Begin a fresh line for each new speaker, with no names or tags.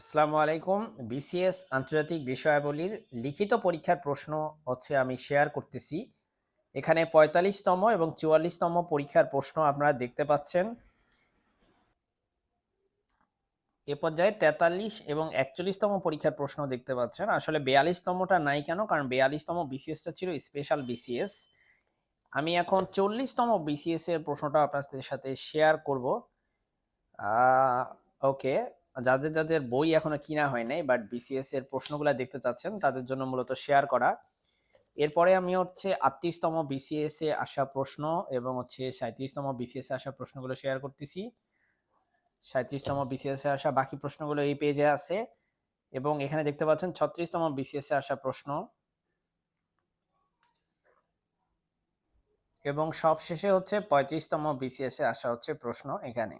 আসসালামু আলাইকুম। বিসিএস আন্তর্জাতিক বিষয়াবলীর লিখিত পরীক্ষার প্রশ্ন হচ্ছে আমি শেয়ার করতেছি। এখানে পঁয়তাল্লিশতম এবং চুয়াল্লিশতম পরীক্ষার প্রশ্ন আপনারা দেখতে পাচ্ছেন। এ পর্যায়ে তেতাল্লিশ এবং একচল্লিশতম পরীক্ষার প্রশ্ন দেখতে পাচ্ছেন। আসলে বেয়াল্লিশতমটা নাই কেন? কারণ বেয়াল্লিশতম বিসিএসটা ছিল স্পেশাল বিসিএস। আমি এখন চল্লিশতম বিসিএস এর প্রশ্নটা আপনাদের সাথে শেয়ার করব। ওকে যাদের যাদের বই এখনও কিনা হয় নাই বাট বিসিএস এর প্রশ্নগুলো দেখতে চাচ্ছেন, তাদের জন্য মূলত শেয়ার করা। এরপরে আমি হচ্ছে আটত্রিশতম বিসিএস এ আসা প্রশ্ন এবং হচ্ছে সাঁত্রিশতম বিসিএস এ আসা প্রশ্নগুলো শেয়ার করতেছি। সাঁত্রিশতম বিসিএস এ আসা বাকি প্রশ্নগুলো এই পেজে আছে। এবং এখানে দেখতে পাচ্ছেন ছত্রিশতম বিসিএস এ আসা প্রশ্ন। এবং সব শেষে হচ্ছে পঁয়ত্রিশতম বিসিএস এ আসা হচ্ছে প্রশ্ন এখানে।